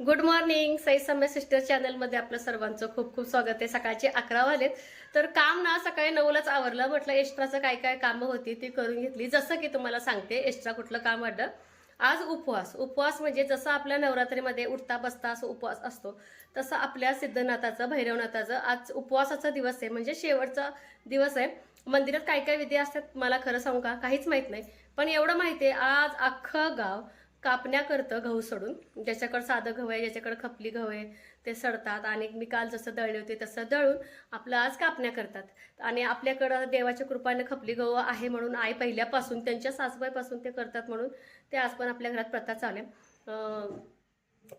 Good morning Sai सम्य sister चॅनलमध्ये आपलं सर्वांचं खूप खूप स्वागत आहे. सकाळचे अकरा वाजलेत तर काम ना सकाळी नऊलाच आवरलं. म्हटलं एक्स्ट्राचं काय काय कामं होती ती करून घेतली. जसं की तुम्हाला सांगते एक्स्ट्रा कुठलं काम वाटलं आज उपवास. उपवास म्हणजे जसं आपल्या नवरात्रीमध्ये उठता बसता असं उपवास असतो. तसं आपल्या सिद्धनाथाचं भैरवनाथाचं आज उपवासाचा दिवस आहे. म्हणजे शेवटचा दिवस आहे. मंदिरात काय काय विधी असतात? मला खरं सांगू का? काहीच माहीत नाही. पण एवढं माहिती आहे आज अख्खं गाव कापण्या करतं गहू सोडून ज्याच्याकडं साधं गहू आहे ज्याच्याकडं खपली गहू आहे ते सडतात आणि मी काल जसं दळले होते तसं दळून आपलं आज कापण्या करतात. आणि आपल्याकडं देवाच्या कृपाने खपली गहू आहे म्हणून आई पहिल्यापासून त्यांच्या सासूबाईपासून ते करतात म्हणून ते आज पण आपल्या घरात प्रथा चालू आहे.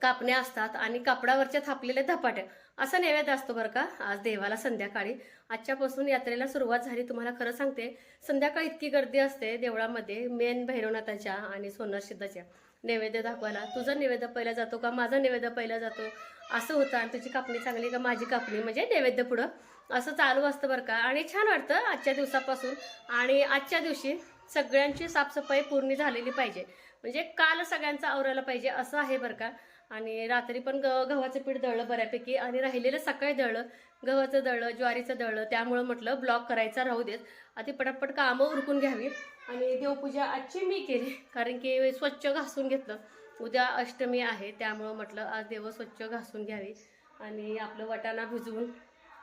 कापण्या असतात आणि कापडावरच्या थापलेल्या धपाट्या. असा नैवेद्य असतो बरं का आज देवाला संध्याकाळी. आजच्यापासून यात्रेला सुरुवात झाली तुम्हाला खरं सांगते संध्याकाळी इतकी गर्दी असते देवळामध्ये मेन भैरवनाथाच्या आणि सोनार सिद्धाच्या नैवेद्य दाखवायला. तुझा नैवेद्य पहिला जातो का माझा नैवेद्य पहिला जातो असं होतं. आणि तुझी कापणी चांगली का माझी कापणी म्हणजे नैवेद्य पुढं. असं चालू असतं बरं का. आणि छान वाटतं आजच्या दिवसापासून. आणि आजच्या दिवशी सगळ्यांची साफसफाई पूर्ण झालेली पाहिजे. म्हणजे काल सगळ्यांचा आवरायला पाहिजे असं आहे बरं का. आणि रात्री पण ग गव्हाचं पीठ दळलं बऱ्यापैकी. आणि राहिलेलं सकाळी दळलं गव्हाचं दळलं ज्वारीचं दळलं त्यामुळं म्हटलं ब्लॉक करायचा राहू देत. आधी पटापट कामं उरकून घ्यावी. आणि देवपूजा आजची मी केली. कारण की स्वच्छ घासून घेतलं. उद्या अष्टमी आहे त्यामुळं म्हटलं आज देव स्वच्छ घासून घ्यावी. आणि आपलं वाटाणा भिजवून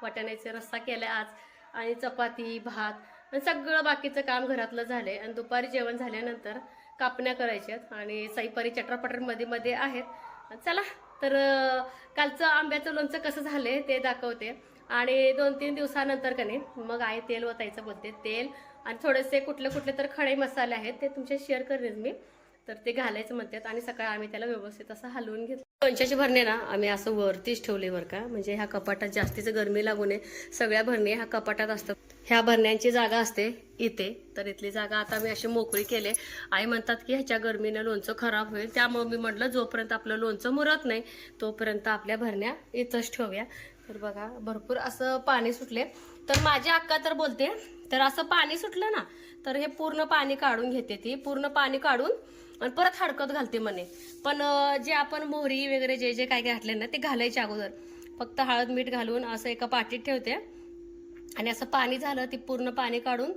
वाटाण्याचा रस्सा केला आज. आणि चपाती भात आणि सगळं बाकीचं काम घरातलं झालं आहे आणि दुपारी जेवण झाल्यानंतर कापण्या करायच्यात. आणि साईपारी चटरापटरमध्ये मध्ये आहेत. चला तर कालचं आंब्याचं लोणचं कसं झालं ते दाखवते. आणि दोन तीन दिवसानंतर का नाही मग आहे तेल ओतायचं बोलते. तेल आणि थोडेसे कुठले कुठले तर खडे मसाले आहेत ते तुमचे शेअर करेन मी. तर ते घालायचं म्हणतात आणि सकाळी आम्ही त्याला व्यवस्थित असं हलवून घेतो. लोणच्याची भरणे ना आम्ही असं वरतीच ठेवले बरं का. म्हणजे ह्या कपाटात जास्तीचं गरमी लागू नये. सगळ्या भरणे ह्या कपाटात असतात. ह्या भरण्यांची जागा असते इथे. तर इथली जागा आता मी अशी मोकळी केले. आई म्हणतात की ह्याच्या गरमीनं लोणचं खराब होईल. त्यामुळे मी म्हटलं जोपर्यंत आपलं लोणचं मुरत नाही तोपर्यंत आपल्या भरण्या इथंच ठेवूया. तर बघा भरपूर असं पाणी सुटले. तर माझी अक्का तर बोलते तर असं पाणी सुटलं ना तर हे पूर्ण पाणी काढून घेते ती. पूर्ण पाणी काढून आणि परत हडकत घालते म्हणे. पण जे आपण मोहरी वगैरे जे जे काय काय घातले ना ते घालायचे अगोदर. फक्त हळद मीठ घालून असं एका पाटीत ठेवते. आणि असं पाणी झालं ती पूर्ण पाणी काढून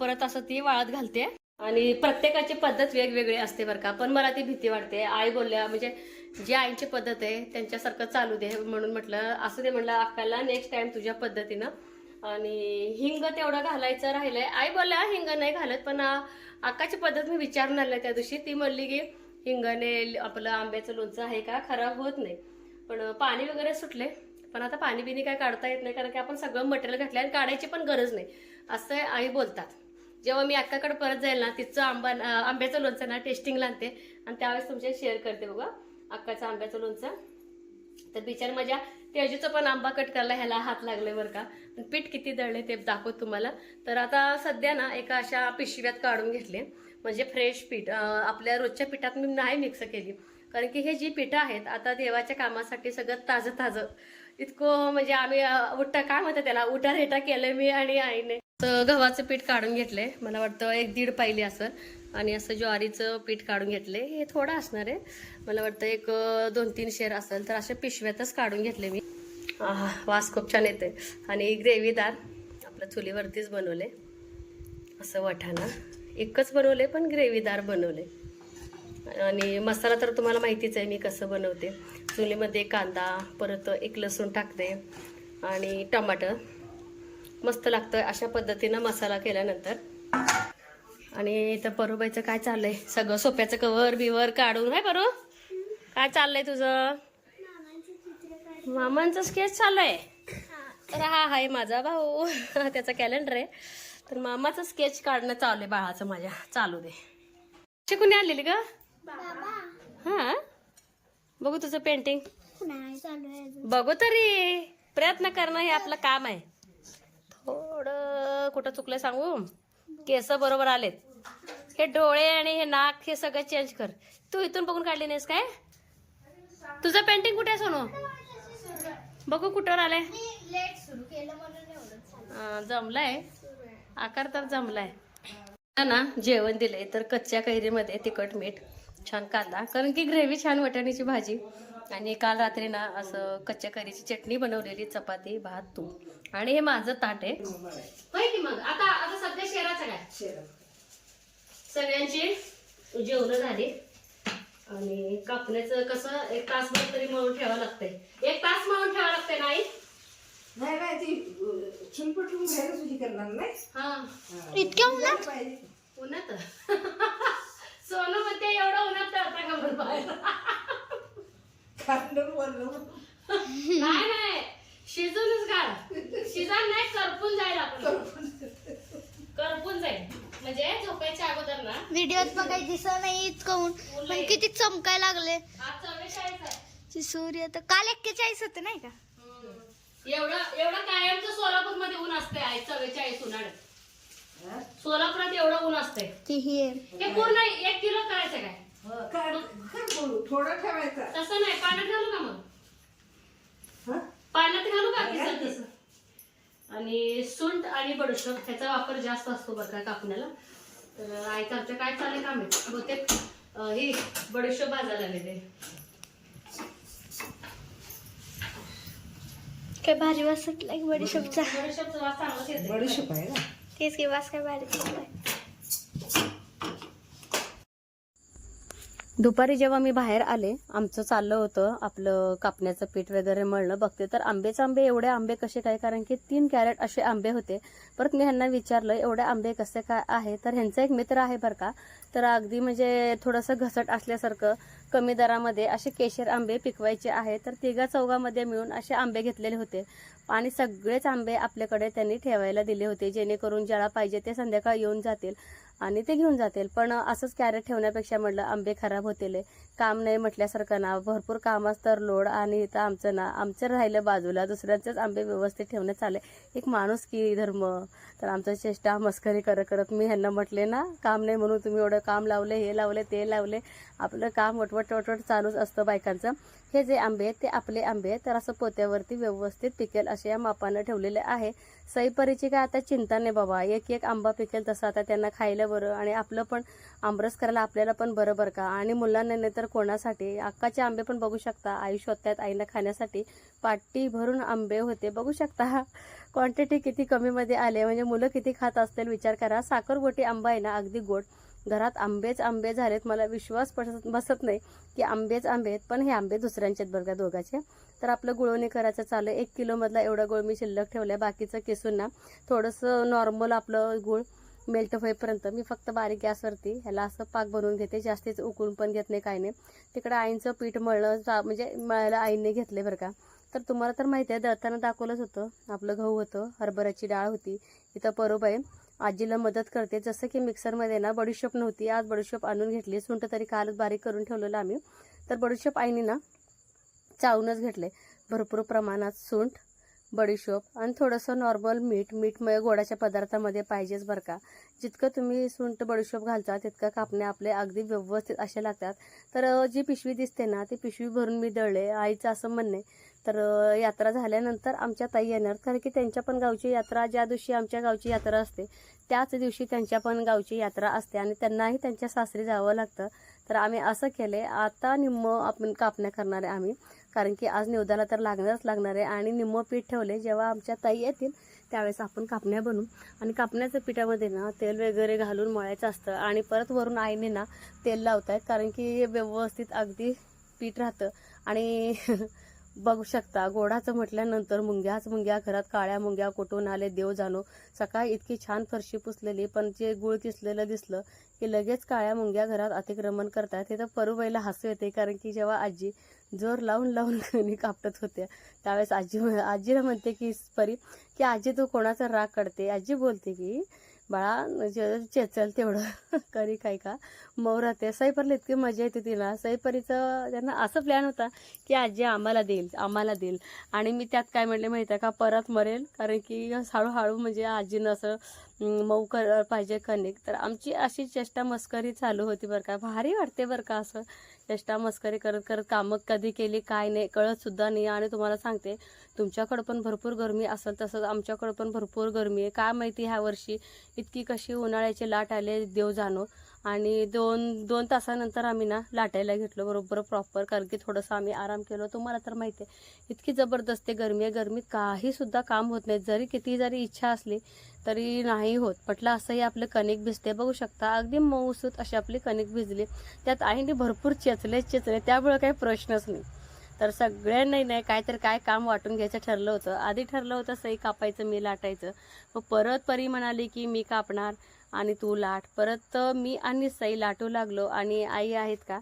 परत असं ती वाळत घालते. आणि प्रत्येकाची पद्धत वेगवेगळी असते बरं का. पण मला ती भीती वाटते. आई बोलल्या म्हणजे जी आईची पद्धत आहे त्यांच्यासारखं चालू दे म्हणून म्हटलं असं ते म्हटलं आपल्याला नेक्स्ट टाइम तुझ्या पद्धतीनं आणि हिंग तेवढं घालायचं राहिलंय. आई बोला हिंग नाही घालत पण आकाची पद्धत मी विचारून आल्या त्या दिवशी. ती म्हणली की हिंगाने आपलं आंब्याचं लोणचं आहे का? खराब होत नाही. पण पाणी वगैरे सुटले. पण आता पाणी बिनी काय काढता येत नाही कारण की आपण सगळं मटेरियल घातलं आणि काढायची पण गरज नाही. असं आई बोलतात. जेव्हा मी अक्काकडे परत जाईल ना तिचं आंबा आंब्याचं लोणचं ना टेस्टिंग आणते. आणि त्यावेळेस तुमच्या शेअर करते बघा अक्काचं आंब्याचं लोणचं. तर बिचार माझ्या त्याजीचं पण आंबा कट करायला ह्याला हात लागले बरं का. पीठ किती दळले ते दाखवत तुम्हाला. तर आता सध्या ना एका अशा पिशव्यात काढून घेतले. म्हणजे फ्रेश पीठ. आपल्या रोजच्या पिठात मी नाही मिक्स केली. कारण की हे जी पिठं आहेत आता देवाच्या कामासाठी सगळं ताजं ताजं इतकं म्हणजे आम्ही उठा काय म्हणतात त्याला उठा रेटा केलं मी आणि आईने. तर गव्हाचं पीठ काढून घेतलंय. मला वाटतं एक दीड पाहिली असं. आणि असं ज्वारीचं पीठ काढून घेतले हे थोडं असणार आहे. मला वाटतं एक दोन तीन शेर असेल तर अशा पिशव्यातच काढून घेतले मी. वास खूप छान येते आणि ग्रेव्हीदार आपलं चुलीवरतीच बनवले असं वठाणा एकच बनवले पण ग्रेव्हीदार बनवले आणि मसाला तर तुम्हाला माहितीच आहे मी कसं बनवते. चुलीमध्ये कांदा परत एक लसूण टाकते आणि टमाटर. मस्त लागतं अशा पद्धतीनं मसाला केल्यानंतर. आणि इथं परूबाईचं काय चाललंय? सगळं सोप्याचं कवर बिवर काढून काय परू? काय चाललंय तुझं? मामांचं स्केच चाललंय? तर हा आहे माझा भाऊ. त्याचा कॅलेंडर आहे. तर मामाचं स्केच काढणं चालू आहे बाळाचं माझ्या. चालू दे. कुणी आणलेली ग? हा? बघू तुझं पेंटिंग बघू तरी. प्रयत्न करणं हे आपलं काम आहे. थोडं कुठं चुकलं सांगू? केस बरोबर आलेत. हे डोळे आणि हे नाक हे सगळं चेंज कर. तू इथून बघून काढली नाहीस काय? तुझं पेंटिंग कुठे आहे सोनू? बघू कुठवर आलंय. जमलाय. आकार तर जमलाय. ना जेवण दिले तर कच्च्या कैरीमध्ये तिखट मीठ. छान कांदा. कारण की ग्रेव्ही छान वटाण्याची भाजी. आणि काल रात्री ना असं कच्च्या करीची चटणी बनवलेली चपाती भात तूप. आणि हे माझं ताट आहे. मग? आता आता सध्या शेराचं काय? सगळ्यांची जेवणं झाली. आणि कापण्याचं कसं एक तासभर तरी मळून ठेवावं लागतंय. एक तास मळून ठेवावं लागतंय नाही नाही नाही ती चिंपटून घ्यायला तुझी करणार नाही. हा. इतक्या उन्हात. उन्हात सोनं म्हणते एवढं उन्हात तळता का बरं बाहेर कांदून वरलं. नाही नाही. शिजूनच काढ शिजन नाही करपून जाईल आपण करपून जाईल. म्हणजे झोपायच्या अगोदर ना. व्हिडिओत पण काही दिसत नाही इतकं पण किती चमकाय लागले. आज चव्वेचाळीस आहे. ची सूर्य तर काल एक्केचाळीस होते नाही का? एवढं एवढं कायमचं सोलापूरमध्ये ऊन असते आहे चव्वेचाळीस उन्हाळ्यात? सोलापुरात एवढं ऊन असते ती ही आहे. हे पूर्ण एक किलो करायचं काय? हो, थोडं ठेवायचं. तसं नाही पाण्यात घालू का मग? हा? पाण्यात घालू का आणि सुंठ आणि बडीशोप ह्याचा वापर जास्त असतो बरं का कापण्याला. तर आईचं आमच्या काय चालेल का माहीत बहुतेक अं, हे बडीशोप भाजायला आलेले काय भारी वास सुटला की बडीशोपचा बडीशोपचा वास चांगलाच येतो बडीशेप आहे ना? तेच की वास काय भारी सुटलाय दुपारी जेव्हा मी बाहेर आले आमचं चाललं होतं आपलं कापण्याचं पीठ वगैरे मळलं बघते तर आंबेच आंबे एवढे आंबे कसे काय? कारण की तीन कॅरेट असे आंबे होते. परत मी ह्यांना विचारलं एवढे आंबे कसे काय आहे? तर ह्यांचा एक मित्र आहे बरं का तर अगदी म्हणजे थोडंसं घसट असल्यासारखं कमी दरामध्ये असे केशर आंबे पिकवायचे आहे तर तिघा चौघामध्ये मिळून असे आंबे घेतलेले होते आणि सगळेच आंबे आपल्याकडे त्यांनी ठेवायला दिले होते जेणेकरून ज्याला पाहिजे ते संध्याकाळ येऊन जातील. आणि ते घेऊन जातील. पण असंच कॅरेट ठेवण्यापेक्षा म्हटलं आंबे खराब होतील. काम नाही म्हटल्यासारखं ना. भरपूर कामाच तर लोड आणि इथं आमचं ना आमचं राहिलं बाजूला दुसऱ्यांचेच आंबे व्यवस्थित ठेवण्यात आले एक माणूस की धर्म. तर आमचं चेष्टा मस्करी करत करत मी ह्यांना म्हटले ना काम नाही म्हणून तुम्ही एवढं काम लावले हे लावले ते लावले. आपलं काम वटवट वटवट चालूच असतं बायकांचं. हे जे आंबे आहेत ते आपले आंबे आहेत. तर असं पोत्यावरती व्यवस्थित पिकेल असे या मापानं ठेवलेले आहे. सईपरीची काय आता चिंता नाही बाबा. एक एक आंबा पिकेल तसं आता त्यांना खायला बरं आणि आपलं पण आमरस करायला आपल्याला पण बरं बरं का. आणि मुलांना नाही तर तर कोणासाठी? अक्काचे आंबे पण बघू शकता. आई शोधतात आईला खाण्यासाठी. पाटी भरून आंबे होते. बघू शकता. क्वांटिटी किती कमीमध्ये आले. म्हणजे मुलं किती खात असतील? विचार करा. साखरगोटी आंबा आहे ना? अगदी गोड. घरात आंबेच आंबे झालेत. मला विश्वास बसत बसत नाही की आंबेच आंबे आहेत. पण हे आंबे दुसऱ्यांचे आहेत बघा का? दोघाचे. तर आपलं गुळवणी करायचं चाललं एक किलोमधला एवढा गुळ मी शिल्लक ठेवला बाकीचं किसून ना थोडंसं नॉर्मल आपलं गुळ मेल्ट होईपर्यंत मी फक्त बारीक गॅसवरती ह्याला असं पाक बनवून घेते जास्तीच उकळून पण घेत नाही काय नाही. तिकडं आईंचं पीठ मळणं म्हणजे मळायला आईने घेतले बरं का. तर तुम्हाला तर माहिती आहे दळताना दाखवलंच होतं. आपलं गहू होतं हरभऱ्याची डाळ होती. इथं परोबाई आजीला मदत करते. जसं की मिक्सरमध्ये ना बडीशोप नव्हती. आज बडीशोप आणून घेतली. सुंठ तरी कालच बारीक करून ठेवलेलं आम्ही. तर बडीशोप आईने ना चावूनच घेतले भरपूर प्रमाणात सुंठ बडीशोप आणि थोडंसं नॉर्मल मीठ मीठमय गोडाच्या पदार्थामध्ये पाहिजेच बरं का. जितकं तुम्ही सुंठ बडीशोप घालता तितकं कापणे आपले अगदी व्यवस्थित असे लागतात. तर जी पिशवी दिसते ना ती पिशवी भरून मी दळले. आईचं असं म्हणणे तर यात्रा झाल्यानंतर आमच्या ताई येणार. कारण की त्यांच्या पण गावची यात्रा ज्या दिवशी आमच्या गावची यात्रा असते त्याच दिवशी त्यांच्या पण गावची यात्रा असते आणि त्यांनाही त्यांच्या सासरी जावं लागतं. तर आम्ही असं केले आता निम्म आपण कापण्या करणार आहे आम्ही. कारण की आज निवदाला तर लागणारच लागणार आहे. आणि निम्म पीठ ठेवले जेव्हा आमच्या ताई येतील त्यावेळेस आपण कापण्या बनवू. आणि कापण्याच्या पिठामध्ये ना तेल वगैरे घालून मळायचं असतं. आणि परत वरून आईने ना तेल लावतायत. कारण की व्यवस्थित अगदी पीठ राहतं. आणि बघू शकता. गोडाचं म्हटल्यानंतर मुंग्याच मुंग्या घरात काळ्या मुंग्या कुठून आले देव जाणो. सकाळी इतकी छान फरशी पुसलेली पण जे गुळ किसलेलं दिसलं की लगेच काळ्या मुंग्या घरात अतिक्रमण करतात. तिथं परुबाईला हसू येते कारण की जेव्हा आजी जोर लावून लावून कणी कापटत होत्या त्यावेळेस आजी आजीला म्हणते की परी की आजी तू कोणाचा राग काढते? आजी बोलते की बाळा जे- चेचल तेवढं. करी काय का? मऊ राहते. सईपरीला इतकी मजा येते तिला. सईपरीचं त्यांना असं प्लॅन होता की आजी आम्हाला देईल आम्हाला देईल. आणि मी त्यात काय म्हणले माहिती आहे का? परत मरेल. कारण की हळूहळू म्हणजे आजीनं असं मऊ कर पाहिजे कणिक. तर आमची अशी चेष्टा मस्करी चालू होती बरं का. भारी वाटते बरं का असं चेष्टा मस्करी करत करत कामं कधी केली काय नाही कळत सुद्धा नाही. आणि तुम्हाला सांगते तुमच्याकडं पण भरपूर गरमी असेल तसंच आमच्याकडं पण भरपूर गरमी आहे. काय माहिती ह्या वर्षी इतकी कशी उन्हाळ्याची लाट आले देव जाणो आणि दोन दोन तासानंतर आम्ही ना लाटायला घेतलो बरोबर प्रॉपर कारण की थोडंसं आम्ही आराम केलो. तुम्हाला तर माहिती आहे इतकी जबरदस्त आहे गरमी आहे. गरमीत काहीसुद्धा काम होत नाही. जरी किती जरी इच्छा असली तरी नाही होत. म्हटलं असंही आपलं कणिक भिजते. बघू शकता अगदी मऊसूत अशी आपली कणिक भिजली. त्यात आईने भरपूर चेचले चेचले. त्यामुळे काही प्रश्नच नाही. तर सगळ्यांनी नाही काहीतरी काय काम वाटून घ्यायचं ठरलं होतं. आधी ठरलं होतं सई कापायचं मी लाटायचं. मग परत परी म्हणाली की मी कापणार. आणि तू लाट. परत मी आणि सई लाटू लागलो. आणि आई आहेत का?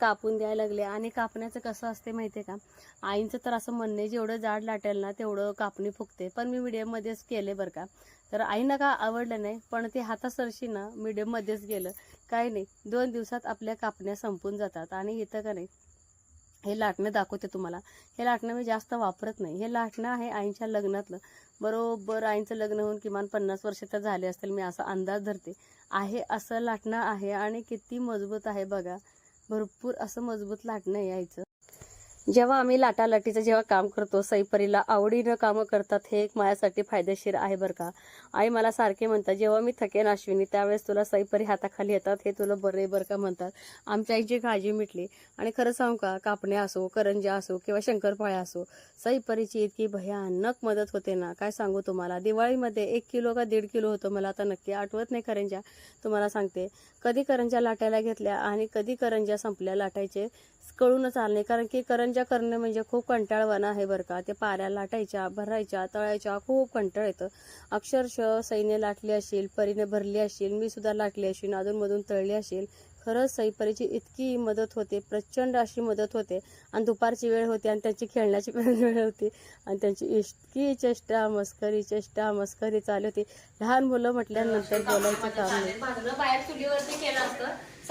कापून द्यायला लागले. आणि कापण्याचं कसं असते माहिती आहे का? आईंचं तर असं म्हणणं आहे जेवढं जाड लाटेल ना तेवढं कापणी फुगते. पण मी मीडियममध्येच केले बरं का. तर आईनं का आवडलं नाही पण ते हातासरशी ना मीडियममध्येच गेलं. काही नाही. दोन दिवसात आपल्या कापण्या संपून जातात. आणि इथं का नाही? हे लाटणं दाखवते तुम्हाला. हे लाटणं मी जास्त वापरत नाही. हे लाटणं आहे आईंच्या लग्नातलं. बरोबर आईचं लग्न होऊन किमान पन्नास वर्ष तर झाले असतील मी असा अंदाज धरते. आहे असं लाटणं आहे आणि किती मजबूत आहे बघा. भरपूर असं मजबूत लाटणं आहे आईचं जेव्हा आम्ही लाटालाटीचं जेव्हा काम करतो सईपरीला आवडीनं कामं करतात हे एक माझ्यासाठी फायदेशीर आहे बरं का. आई मला सारखे म्हणतात जेव्हा मी थकेन अश्विनी त्यावेळेस तुला सईपरी हाताखाली येतात हे तुला बरं बरं का म्हणतात. आमच्या आईची काळजी मिटली. आणि खरं सांगू का कापण्या असो करंजा असो किंवा शंकरपाळ्या असो सईपरीची इतकी भयानक मदत होते ना. काय सांगू तुम्हाला? दिवाळीमध्ये एक किलो का दीड किलो होतं मला आता नक्की आठवत नाही करंजा. तुम्हाला सांगते. कधी करंजा लाटायला घेतल्या आणि कधी करंजा संपल्या लाटायचे कळूनच आलं नाही. कारण की करंजा करणं म्हणजे खूप कंटाळवाणं आहे बरं का. ते पाऱ्या लाटायच्या भरायच्या तळायच्या खूप कंटाळ येतं. अक्षरशः सैन्य लाटली असेल परीने भरली असेल मी सुद्धा लाटली असेल अधूनमधून तळली असेल. खरंच सईपरीची इतकी मदत होते प्रचंड अशी मदत होते. आणि दुपारची वेळ होती आणि त्यांची खेळण्याची पण वेळ होती. आणि त्यांची इतकी चेष्टा मस्करी चेष्टा मस्करी चालू होती. लहान मुलं म्हटल्यानंतर बोलायचं काम नाही.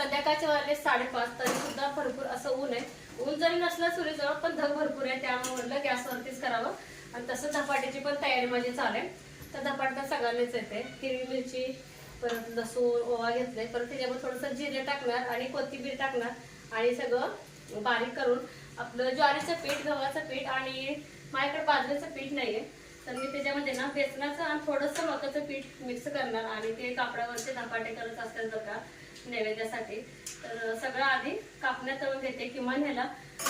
संध्याकाळच्या संध्याकाळचे वाजले साडेपाच तरी सुद्धा भरपूर असं ऊन आहे. ऊन जरी नसलं सूर्यजवळ पण धग भरपूर आहे. त्यामुळे म्हटलं गॅसवरतीच करावं. आणि तसं धपाट्याची पण तयारी माझी चालू आहे. तर धपाट तर सगळ्यांनाच येते. हिरवी मिरची परत लसूण ओवा घेतले. परत त्याच्यामध्ये थोडंसं जिरे टाकणार आणि कोथिंबीर टाकणार. आणि सगळं बारीक करून आपलं ज्वारीचं पीठ गव्हाचं पीठ आणि माझ्याकडे बाजरीचं पीठ नाहीये. तर मी त्याच्यामध्ये ना बेसनाचं आणि थोडंसं मकाचं पीठ मिक्स करणार. आणि ते कापडावरचे धपाटे करत असतात बरं का नैवेद्यासाठी. तर सगळं आधी कापण्यात तळून घेते किमान ह्याला.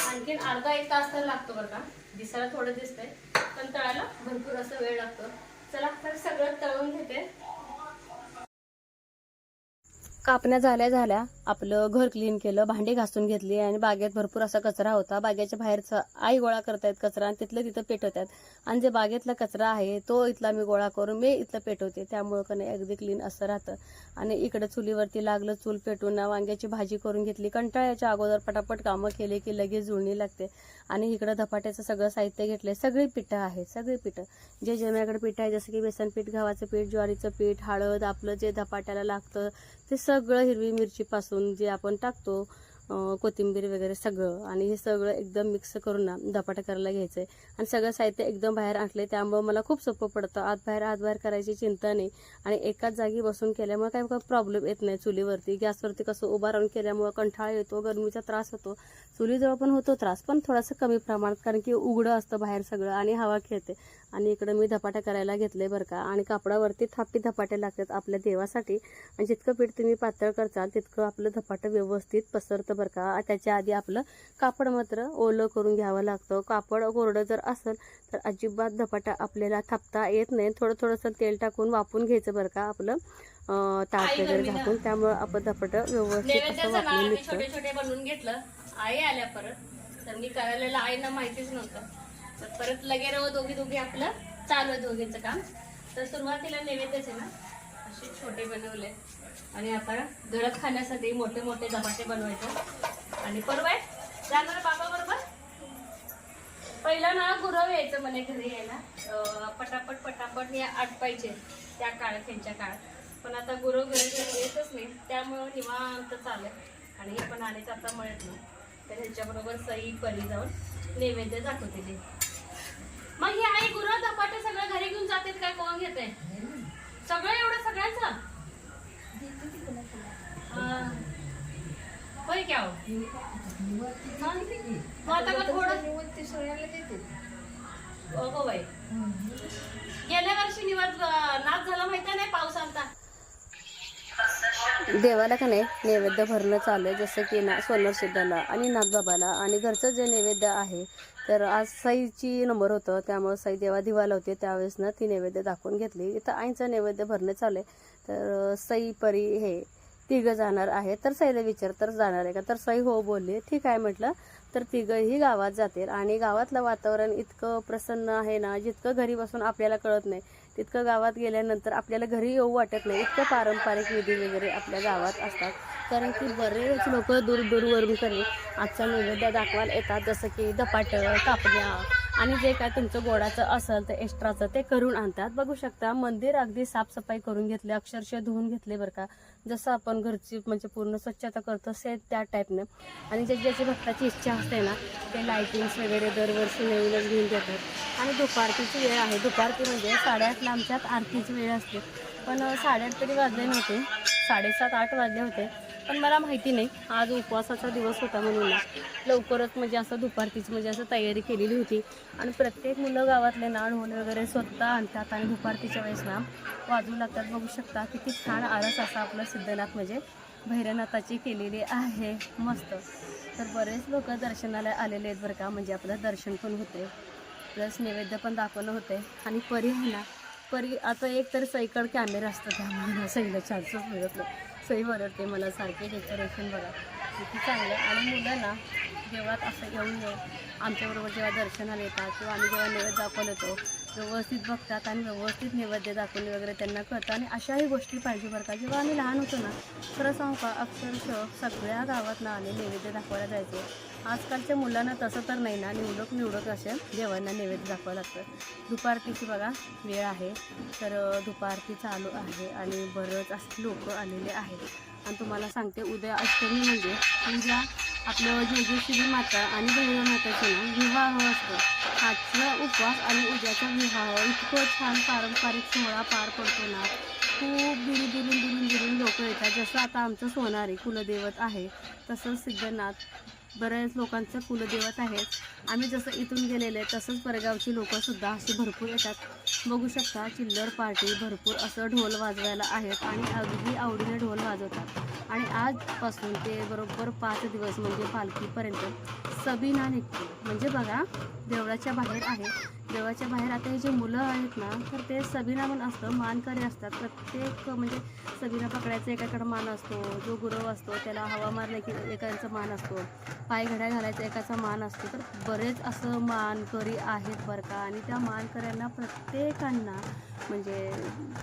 आणखीन अर्धा एक तास तर लागतो बरं का. दिसायला थोडं दिसतंय पण तळायला भरपूर असं वेळ लागतो. चला तर सगळं तळून घेते. कापण्या झाल्या झाल्या. आपलं घर क्लीन केलं भांडी घासून घेतली आणि बागेत भरपूर असा कचरा होता. बागेच्या बाहेरचा आई गोळा करतायत कचरा आणि तिथलं तिथं पेटवतात. आणि जे बागेतला कचरा आहे तो इथला मी गोळा करून मी इथलं पेटवते. त्यामुळं का नाही अगदी क्लीन असं राहतं. आणि इकडं चुलीवरती लागलं चूल पेटून वांग्याची भाजी करून घेतली. कंटाळ्याच्या अगोदर पटापट कामं केले की लगेच जुळणी लागते. आणि इकडं धपाट्याचं सगळं साहित्य घेतलंय. सगळी पिठं आहेत सगळी पिठं. जे जेवणाकडे पिठं आहे जसं की बेसन पीठ गव्हाचं पीठ ज्वारीचं पीठ हळद आपलं जे धपाट्याला लागतं ते सगळं हिरवी मिरचीपासून जे आपण टाकतो कोथिंबीर वगैरे सगळं. आणि हे सगळं एकदम मिक्स करून ना धपाटा करायला घ्यायचं. आहे आणि सगळं साहित्य एकदम बाहेर आणले त्यामुळं मला खूप सोपं पडतं. आत बाहेर आत बाहेर करायची चिंता नाही. आणि एकाच जागी बसून केल्यामुळे काही प्रॉब्लेम येत नाही चुलीवरती. गॅसवरती कसं उभा राहून केल्यामुळं कंठाळ येतो गरमीचा त्रास होतो. चुलीजवळ पण होतो त्रास पण थोडासा कमी प्रमाणात कारण की उघडं असतं बाहेर सगळं आणि हवा खेळते. आणि इकडं मी धपाटा करायला घेतले बरं का. आणि कापडावरती थापी धपाटे लागतात आपल्या देवासाठी. आणि जितकं पीठ तुम्ही पातळ करता तितकं आपलं धपाटं व्यवस्थित पसरतं बरं का? त्याच्या आधी आपलं कापड मात्र ओलं करून घ्यावं लागतं. कापड कोरडं जर असेल तर अजिबात धपाटा आपल्याला थापता येत नाही. थोडं थोडंसं तेल टाकून वापून घ्यायचं बरं का आपलं ताट वगैरे झाकून. त्यामुळं आपण धपाटं व्यवस्थित असं वापरून निघतं छोटे छोटे बनवून घेतलं. आई आल्या परत. तर मी करायला आईना माहितीच नव्हतं. परत लगेच व दोघी दोघी आपलं चालू आहे दोघींचं काम. तर सुरुवातीला नैवेद्याचे ना असे छोटे बनवले. आणि आता घरात खाण्यासाठी मोठे मोठे धपाटे बनवायचे. आणि परवा जाणार बाबा बरोबर? पहिला ना गुरव यायचं म्हणे घरी यायला. पटापट पटापट हे आटपायचे त्या काळात त्यांच्या काळात. पण आता गुरव घरी घरी येतच नाही. त्यामुळं निवांत चालय आणि हे पण आलेच आता मिळत नाही. तर ह्याच्याबरोबर सई परी जाऊन नैवेद्य दाखवते ते. मग हे आई गुरव धपाटे सगळं घरी घेऊन जातात काय कोण घेते सगळं एवढं सगळ्यांचं हा. होय क्या हो? मग आता का थोडं? अगो बाई. गेल्या वर्षी निवास नाच झाला माहिती नाही पावसाचा? देवाला का नाही? नैवेद्य भरणं चालू आहे जसं की ना सोनर सिद्धाला आणि नागबाबाला. आणि घरचं जे नैवेद्य आहे तर आज साईची नंबर होतं. त्यामुळे साई देवा दिवाला होते त्यावेळेस ना ती नैवेद्य दाखवून घेतली. इथं आईचं नैवेद्य भरणं चालू आहे तर सई परी हे तिघं जाणार आहे. तर साईला विचार तर जाणार आहे का? तर सई हो बोलली ठीक आहे म्हटलं. तर तिघंही गावात जातील. आणि गावातलं वातावरण इतकं प्रसन्न आहे ना जितकं घरी बसून आपल्याला कळत नाही तितकं गावात गेल्यानंतर आपल्याला घरी येऊ वाटत नाही. इतकं पारंपरिक विधी वगैरे आपल्या गावात असतात. कारण की बरेच लोक दूर दूरवरून कधी आजचा नैवेद्य दाखवायला येतात. जसं की धपाटं कापड्या आणि जे काय तुमचं गोडाचं असेल तर एक्स्ट्राचं ते करून आणतात. बघू शकता मंदिर अगदी साफसफाई करून घेतले अक्षरशः धुवून घेतले बरं का. जसं आपण घरची म्हणजे पूर्ण स्वच्छता करतो से त्या टाईपनं आणि जे ज्याची भक्ताची इच्छा असते ना ते लायटिंग्स वगैरे दरवर्षी नवीनच घेऊन देतात. आणि दुपारतीची वेळ आहे. दुपारती म्हणजे साडेआठला आमच्यात आरतीची वेळ असते. पण साडेआठ तरी वाजले नव्हते. साडेसात आठ वाजले होते. पण मला माहिती नाही. आज उपवासाचा दिवस होता म्हणून. ना लवकरच म्हणजे असं दुपारतीची म्हणजे असं तयारी केलेली होती. आणि प्रत्येक मुलं गावातले ना वगैरे स्वतः आणतात आणि दुपारतीच्या वेळेस ना वाजवू लागतात. बघू शकता किती छान आरस असा आपलं सिद्धनाथ म्हणजे भैरनाथाची केलेली आहे. मस्त. तर बरेच लोक दर्शनाला आलेले आहेत बरं का. म्हणजे आपलं दर्शन पण होते. प्लस नैवेद्य पण दाखवलं होते. आणि परी ना परी आता एक तर सईकड कॅमेरा असतं त्यामुळे ना सईला चान्सच मिळत नाही. सही ओरडते मला सारखे डेकोरेशन बघा. किती चांगलं. आणि मुलं ना असं येऊन येऊ आमच्याबरोबर जेव्हा दर्शनाला येतात किंवा आम्ही जेव्हा नैवेद्य दाखवलं येतो व्यवस्थित बघतात आणि व्यवस्थित नैवेद्य दाखवणे वगैरे त्यांना कळतं. आणि अशाही गोष्टी पाहिजे बरं का. जेव्हा आम्ही लहान होतो ना खरं सांगू का अक्षरशः सगळ्या गावातनं आले नैवेद्य दाखवायला जायचे. आजकालच्या मुलांना तसं तर नाही ना निवडक निवडक असे देवांना नैवेद्य दाखवावं लागतं दुपारतीची बघा वेळ आहे. तर दुपारती चालू आहे आणि बरंच असे लोक आलेले आहेत. आणि तुम्हाला सांगते उद्या अष्टमी म्हणजे उद्या आपलं जेजुश्री माता आणि भैरव माताचे ना विवाह असतो. आजचा उपवास आणि उद्याचा विवाह. इतकं छान पारंपरिक सोहळा पार पडतो ना. खूप दुरून दुरून दुरून दुरून लोक येतात. जसं आता आमचं सोनारी कुलदैवत आहे तसंच सिद्धनाथ. बऱ्याच लोकांचं कुलदैवत आहे आम्ही जसं इथून गेलेले आहे तसंच परगावची लोकंसुद्धा अशी भरपूर येतात. बघू शकता चिल्लर पार्टी भरपूर असं ढोल वाजवायला आहेत आणि अगदी आवडीने ढोल वाजवतात. आणि आजपासून ते बरोबर पाच दिवस म्हणजे पालखीपर्यंत सबिना निघते म्हणजे बघा देवळाच्या बाहेर आहे. देवाच्या बाहेर आता हे जे मुलं आहेत ना तर ते सबीना म्हणून असतं मानकरी असतात. प्रत्येक म्हणजे सबिना पकडायचा एकाकडं मान असतो. जो गुरव असतो त्याला हवा मारला की एकाचा मान असतो. पाय घड्या घालायचा एकाचा मान असतो. तर बरेच असं मानकरी आहेत बरं का. आणि त्या मानकऱ्यांना प्रत्येकांना म्हणजे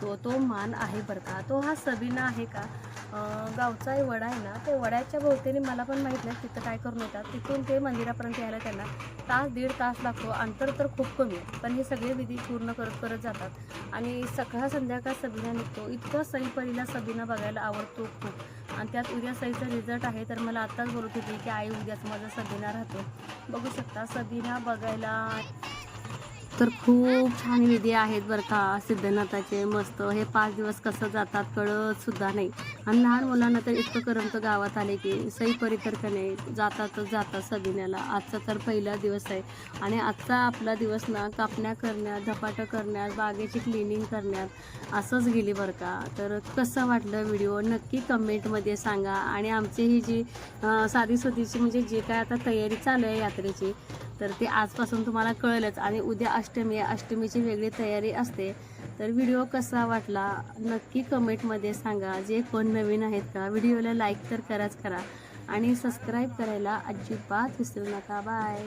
तो तो मान आहे बरं का? तो हा सबिना आहे का? गावचा एक वडा आहे ना? ते वड्याच्या भोवतीने मला पण माहीत नाही तिथं काय करून येतात. तिथून ते मंदिरापर्यंत यायला त्यांना तास दीड तास लागतो. अंतर तर खूप कमी आहे पण हे सगळे विधी पूर्ण करत करत जातात. आणि सकाळ संध्याकाळ सबिना निघतो. इतकं सईपरीला सबिना बघायला आवडतो खूप. आणि त्यात उद्या सईचा रिझल्ट आहे तर मला आत्ताच बोलत होती की आई उद्याच माझा सबिना राहतो. बघू शकता सबिना बघायला तर खूप छान विधी आहेत बरं का. सिद्धनाथाचे मस्त. हे पाच दिवस कसं जातात कळत सुद्धा नाही. आणि लहान मुलांना तर इतकं करमत गावात आले की सई परी का नाही. जातातच जातात सबिन्याला. आजचा तर पहिला दिवस आहे. आणि आजचा आपला दिवस ना कापण्या करण्यात धपाटं करण्यात बागेची क्लिनिंग करण्यात असंच गेली बरं का. तर कसं वाटलं व्हिडिओ नक्की कमेंटमध्ये सांगा. आणि आमची ही जी साधीसुधीची म्हणजे जे काय आता तयारी चालू आहे यात्रेची तर ते आजपासून तुम्हाला कळेलच. आणि उद्या अष्टमी आहे. अष्टमीची वेगळी तयारी असते. तर व्हिडिओ कसा वाटला नक्की कमेंटमध्ये सांगा. जे कोण नवीन आहेत का व्हिडिओला लाईक तर कराच करा. आणि सबस्क्राईब करायला अजिबात विसरू नका. बाय